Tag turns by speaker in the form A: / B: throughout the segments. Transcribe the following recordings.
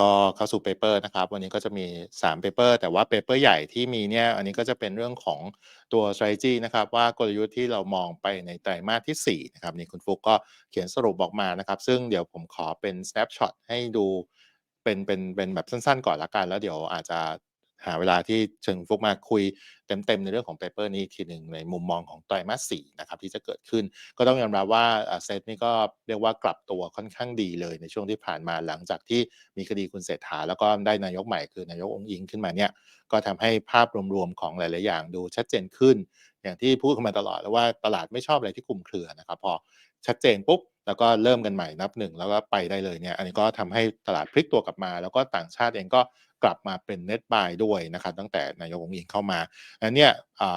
A: ก็เข้าสู่เปเปอร์นะครับ วันนี้ก็จะมี3เปเปอร์แต่ว่าเปเปอร์ใหญ่ที่มีเนี่ยอันนี้ก็จะเป็นเรื่องของตัว strategy นะครับ ว่ากลยุทธ์ที่เรามองไปในไตรมาสที่4นะครับนี่คุณฟุกก็เขียนสรุปออกมานะครับ ซึ่งเดี๋ยวผมขอเป็น snapshot ให้ดูเป็นเป็นเป็นแบบสั้นๆ ก่อนละกัน แล้วเดี๋ยวอาจจะ หาเวลาที่เชิญฟุกมาคุยเต็มๆ ในเรื่องของเปเปอร์นี้ทีหนึ่งในมุมมองของไตรมาส4นะครับที่จะเกิดขึ้น ก็ต้องยอมรับว่าเซตนี่ก็เรียกว่ากลับตัวค่อนข้างดีเลยในช่วงที่ผ่านมาหลังจากที่มีคดีคุณเศรษฐา แล้วก็ได้นายกใหม่คือนายกองค์อิงขึ้นมาเนี่ยก็ทำให้ภาพรวมๆของหลายๆอย่างดูชัดเจนขึ้น อย่างที่พูดกันมาตลอดแล้วว่าตลาดไม่ชอบอะไรที่คลุมเครือนะครับพอชัดเจนปุ๊บ แล้วก็เริ่มกันใหม่นับหนึ่งแล้วก็ไปได้เลยเนี่ยอันนี้ก็ทำให้ตลาดพลิกตัวกลับมา แล้วก็ต่างชาติเองก็กลับมาเป็นเน็ตบายด้วยนะครับตั้งแต่นายกองอิงเข้ามาอันเนี้ย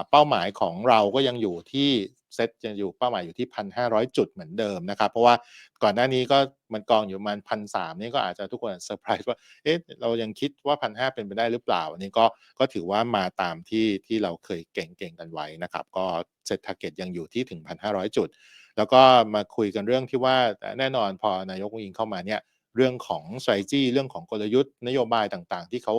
A: เป้าหมายของเราก็ยังอยู่ที่ เซตจะอยู่เป้าหมายอยู่ที่ 1,500 จุดเหมือนเดิมนะครับ เพราะว่าก่อนหน้านี้ก็มันกองอยู่ประมาณ1,300นี่ก็อาจจะทุกคนเซอร์ไพรส์ว่าเอ๊ะเรายังคิดว่า1,500เป็นไปได้หรือเปล่า อันนี้ก็ก็ถือว่ามาตามที่ที่เราเคยเก่งๆกันไว้นะครับ ก็เซต target ยังอยู่ที่ถึง 1,500 จุด แล้วก็มาคุยกันเรื่องที่ว่าแน่นอนพอนายกอิงเข้ามาเนี่ยเรื่องของ strategy เรื่องของกลยุทธ์นโยบายต่างๆ ที่เขา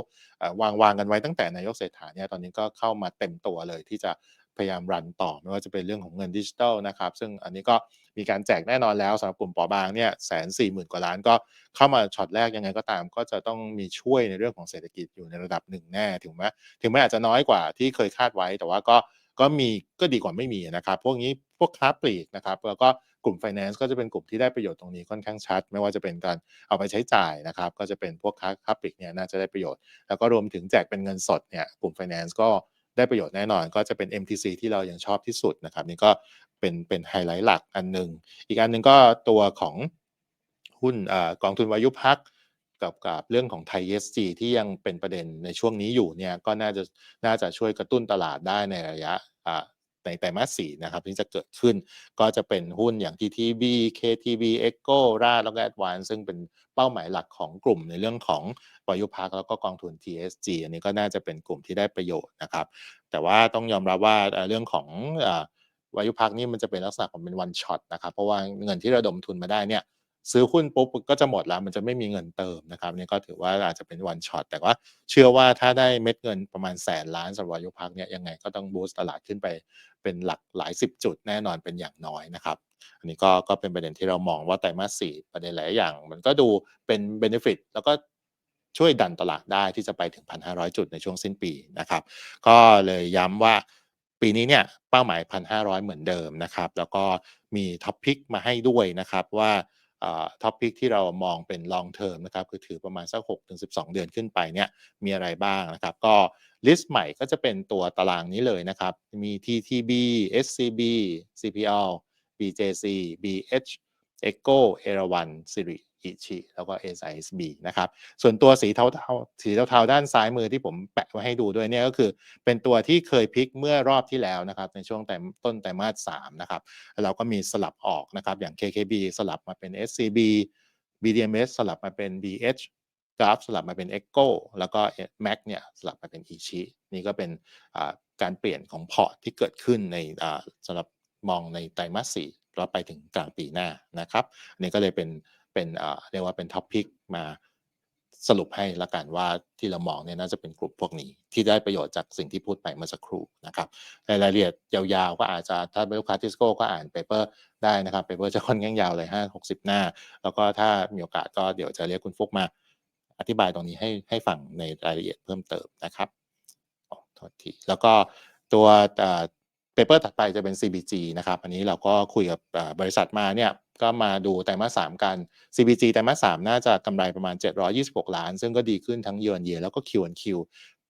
A: วางวางกันไว้ตั้งแต่นายกเศรษฐาเนี่ยตอนนี้ก็เข้ามาเต็มตัวเลยที่จะ พยายามรันต่อ ไม่ว่าจะเป็นเรื่องของเงินดิจิทัลนะครับ ซึ่งอันนี้ก็มีการแจกแน่นอนแล้วสำหรับกลุ่มปราะบางเนี่ยแสนสี่หมื่นกว่าล้านก็เข้ามาช็อตแรกยังไงก็ตาม ก็จะต้องมีช่วยในเรื่องของเศรษฐกิจอยู่ในระดับหนึ่งแน่ถึงแม้ถึงแม้อาจจะน้อยกว่าที่เคยคาดไว้ แต่ว่าก็ก็มีก็ดีกว่าไม่มีนะครับ พวกนี้พวกค้าปลีกนะครับ แล้วก็กลุ่ม finance ก็จะเป็นกลุ่มที่ได้ประโยชน์ตรงนี้ค่อนข้างชัด ไม่ว่าจะเป็นการเอาไปใช้จ่ายนะครับ ก็จะเป็นพวกค้าค้าปลีกเนี่ยน่าจะได้ประโยชน์ แล้วก็รวมถึงแจกเป็นเงินสดเนี่ยกลุ่ม finance ก็ ได้ประโยชน์แน่นอน ก็จะเป็น MTC ที่เรายังชอบที่สุดนะครับ นี่ก็เป็นเป็นไฮไลท์หลักอันหนึ่งอีกอันหนึ่งก็ตัวของหุ้นอ่อกองทุนวายุพักกับกับเรื่องของไทยเอสซีที่ยังเป็นประเด็นในช่วงนี้อยู่เนี่ยก็น่าจะน่าจะช่วยกระตุ้นตลาดได้ในระยะอ่า ในไตรมาส4นะครับที่จะเกิดขึ้น ก็จะเป็นหุ้นอย่าง TTB KTB Echo ราชแล้วก็ Advance ซึ่งเป็นเป้าหมายหลักของกลุ่มในเรื่องของวายุพักแล้วก็กองทุน TSG อันนี้ก็น่าจะเป็นกลุ่มที่ได้ประโยชน์นะครับ แต่ว่าต้องยอมรับว่าเรื่องของวายุพักนี่มันจะเป็นลักษณะของเป็น one shot นะครับเพราะว่าเงินที่ระดมทุนมาได้เนี่ย ซื้อหุ้นปุ๊บก็จะหมดแล้วมันจะไม่มีเงินเติมนะครับนี่ก็ถือว่าอาจจะเป็น one shot แต่ว่าเชื่อว่าถ้าได้เม็ดเงินประมาณแสนล้านสำหรับวายุพักเนี่ยยังไงก็ต้องบูสต์ตลาดขึ้นไปเป็นหลักหลายสิบจุดแน่นอนเป็นอย่างน้อยนะครับ อันนี้ก็ก็เป็นประเด็นที่เรามองว่าไตรมาส4ประเด็นหลายอย่าง มันก็ดูเป็น benefit แล้วก็ช่วยดันตลาดได้ที่จะไปถึง 1,500 จุดในช่วงสิ้นปีนะครับ ก็เลยย้ำว่าปีนี้เนี่ยเป้าหมาย 1,500 เหมือนเดิมนะครับ แล้วก็มีท็อปพิกมาให้ด้วยนะครับว่า ท็อปพิกที่เรามองเป็น long term นะครับคือถือประมาณสัก6-12 เดือนขึ้นไปเนี่ยมีอะไรบ้างนะครับ ก็ลิสต์ใหม่ก็จะเป็นตัวตารางนี้เลยนะครับ มี TTB SCB CPL BJC BH Echo เอราวันสิริ อิชิแล้วก็ SISB นะครับ ส่วนตัวสีเทาๆสีเทาๆด้านซ้ายมือที่ผมแปะไว้ให้ดูด้วยเนี่ยก็คือ เป็นตัวที่เคยพลิกเมื่อรอบที่แล้วนะครับ ในช่วงแต่ต้นไตรมาส3นะครับแล้วเราก็มีสลับออกนะครับ อย่าง KKB สลับมาเป็น SCB BDMs สลับมาเป็น BH กราฟสลับมาเป็น Echo แล้วก็ Mac เนี่ยสลับมาเป็น Ichi นี่ก็เป็นการเปลี่ยนของพอร์ตที่เกิดขึ้นในสำหรับมองในไตรมาส4แล้วไปถึงกลางปีหน้านะครับอันนี้ก็เลยเป็น เป็นเรียกว่าเป็นท็อปพิกมาสรุปให้ละกันว่าที่เรามองเนี่ยน่าจะเป็นกลุ่มพวกนี้ ที่ได้ประโยชน์จากสิ่งที่พูดไปเมื่อสักครู่นะครับในรายละเอียดยาวๆ ก็อาจจะถ้าเป็นลูกค้าทิสโก้ก็อ่านเปเปอร์ได้นะครับเปเปอร์จะค่อนข้างยาวเลยห้าหกสิบหน้า แล้วก็ถ้ามีโอกาสก็เดี๋ยวจะเรียกคุณฟุกมา อธิบายตรงนี้ให้ให้ฟังในรายละเอียดเพิ่มเติมนะครับอ๋อโทษทีแล้วก็ตัวเปเปอร์ถัดไปจะเป็น CBG นะครับ อันนี้เราก็คุยกับบริษัทมาเนี่ย ก็มาดูไตรมาสสกัน CBG ไตรมาสสน่าจะกำไรประมาณ 726 ล้าน ซึ่งก็ดีขึ้นทั้งเยือนเยียแล้วก็คิวันคิว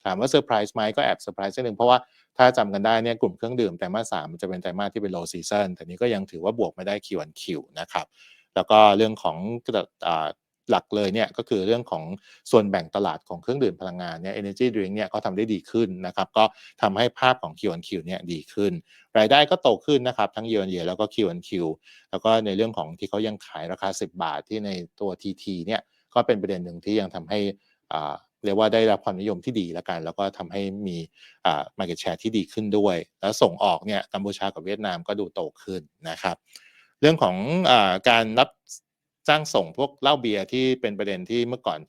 A: ถามว่าเซอร์ไพรส์ไหมก็แอบเซอร์ไพรส์นิดนึงเพราะว่าถ้าจำกันได้เนี่ยกลุ่มเครื่องดื่มไตรมาสสมันจะเป็นไตรมาสที่เป็น low season แต่นี้ก็ยังถือว่าบวกไม่ได้ Q on Q นะครับแล้วก็เรื่องของ หลักเลยเนี่ยก็คือเรื่องของส่วนแบ่งตลาดของเครื่องดื่มพลังงานเนี่ย energy drink เนี่ยเขาทำได้ดีขึ้นนะครับ ก็ทำให้ภาพของ Q on Q เนี่ยดีขึ้น รายได้ก็โตขึ้นนะครับ ทั้ง year on year แล้วก็ Q on Q แล้วก็ในเรื่องของที่เขายังขายราคา 10 บาทที่ในตัว TT เนี่ยก็เป็นประเด็นหนึ่งที่ยังทำให้เรียกว่าได้รับความนิยมที่ดีแล้วกัน แล้วก็ทำให้มีอ่า market share ที่ดีขึ้นด้วย แล้วส่งออกเนี่ยกัมพูชากับเวียดนามก็ดูโตขึ้นนะครับ เรื่องของอการรับ จ้างส่งพวกเหล้าเบียร์ที่เป็นประเด็นที่เมื่อก่อน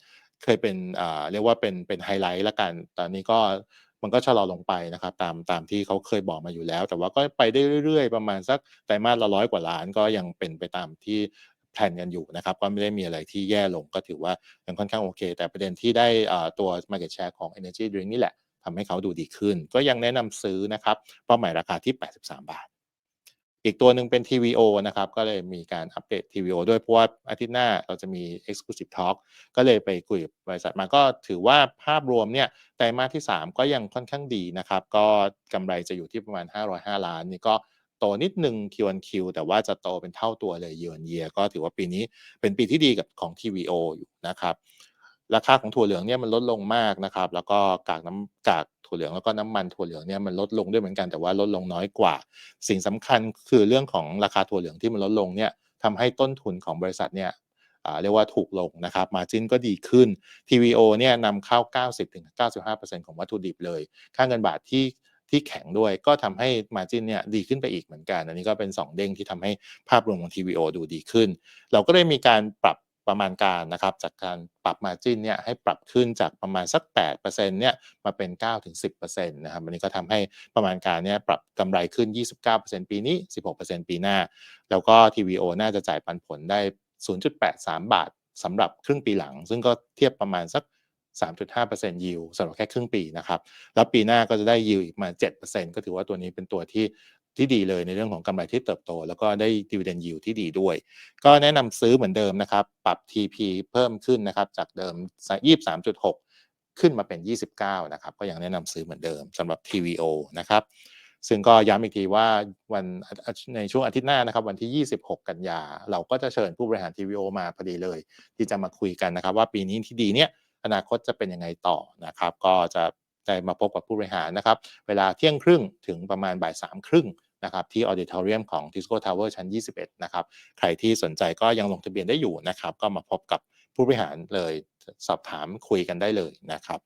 A: เคยเป็นเรียกว่าเป็นเป็นไฮไลท์แล้วกัน ตอนนี้ก็มันก็ชะลอลงไปนะครับตามตามที่เขาเคยบอกมาอยู่แล้ว แต่ว่าก็ไปได้เรื่อยๆ ประมาณสักไตรมาสละร้อยกว่าล้านก็ยังเป็นไปตามที่แพลนกันอยู่นะครับ ก็ไม่ได้มีอะไรที่แย่ลงก็ถือว่ายังค่อนข้างโอเค แต่ประเด็นที่ได้ตัว market share ของ Energy Drink นี่แหละทำให้เขาดูดีขึ้น ก็ยังแนะนำซื้อนะครับเป้าหมายราคาที่ 83 บาท อีกตัวหนึ่งเป็น TVO นะครับ ก็เลยมีการอัปเดต TVO ด้วย เพราะว่าอาทิตย์หน้าเราจะมี Exclusive Talk ก็เลยไปคุยกับบริษัทมาก็ถือว่าภาพรวมเนี่ยไตรมาสที่ 3 ก็ยังค่อนข้างดีนะครับ ก็กำไรจะอยู่ที่ประมาณ 505 ล้าน นี่ก็โตนิดหนึ่ง Q-on-Q แต่ว่าจะโตเป็นเท่าตัวเลย year on year ก็ถือว่าปีนี้เป็นปีที่ดีกับของ TVO อยู่นะครับ ราคาของถั่วเหลืองเนี่ยมันลดลงมากนะครับ แล้วก็กากน้ำกาก ถั่วเหลืองแล้วก็น้ำมันถั่วเหลืองเนี่ยมันลดลงด้วยเหมือนกันแต่ว่าลดลงน้อยกว่า สิ่งสำคัญคือเรื่องของราคาถั่วเหลืองที่มันลดลงเนี่ยทำให้ต้นทุนของบริษัทเนี่ยเรียกว่าถูกลงนะครับ มาจิ้นก็ดีขึ้น TVO เนี่ยนำเข้า 90-95%ของวัตถุดิบเลย ค่าเงินบาทที่ที่แข็งด้วยก็ทำให้ margin เนี่ยดีขึ้นไปอีกเหมือนกัน อันนี้ก็เป็น 2 เด้งที่ทำให้ภาพรวมของ TVO ดูดีขึ้น เราก็ได้มีการปรับ ประมาณการนะครับจากการปรับ margin เนี่ยให้ปรับขึ้นจากประมาณสัก 8%เนี่ยมาเป็น 9-10%นะครับอันนี้ก็ทำให้ประมาณการเนี่ยปรับกำไรขึ้น 29%ปีนี้ 16%ปีหน้า แล้วก็ TVO น่าจะจ่ายปันผลได้ 0.83 บาทสำหรับครึ่งปีหลัง ซึ่งก็เทียบประมาณสัก 3.5% yield สำหรับแค่ครึ่งปีนะครับ แล้วปีหน้าก็จะได้ yield อีกมา 7%ก็ถือว่าตัวนี้เป็นตัวที่ ที่ดีเลยในเรื่องของกำไรที่เติบโต แล้วก็ได้ dividend yield ที่ดีด้วย ก็แนะนำซื้อเหมือนเดิมนะครับ ปรับ TP เพิ่มขึ้นนะครับ จากเดิม 23.6 ขึ้นมาเป็น 29 นะครับ ก็ยังแนะนำซื้อเหมือนเดิมสำหรับ TVO นะครับ ซึ่งก็ย้ำอีกทีว่าวันในช่วงอาทิตย์หน้านะครับวันที่ 26 กันยา เราก็จะเชิญผู้บริหาร TVO มาพอดีเลย ที่จะมาคุยกันนะครับ ว่าปีนี้ที่ดีเนี่ยอนาคตจะเป็นยังไงต่อนะครับ ก็จะ ได้มาพบกับผู้บริหารนะครับ เวลาเที่ยงครึ่งถึงประมาณบ่ายสามครึ่งนะครับที่ออเดิทอเรียมของ Tisco Tower ชั้น 21 นะครับ ใครที่สนใจก็ยังลงทะเบียนได้อยู่นะครับ ก็มาพบกับผู้บริหารเลยสอบถามคุยกันได้เลยนะครับ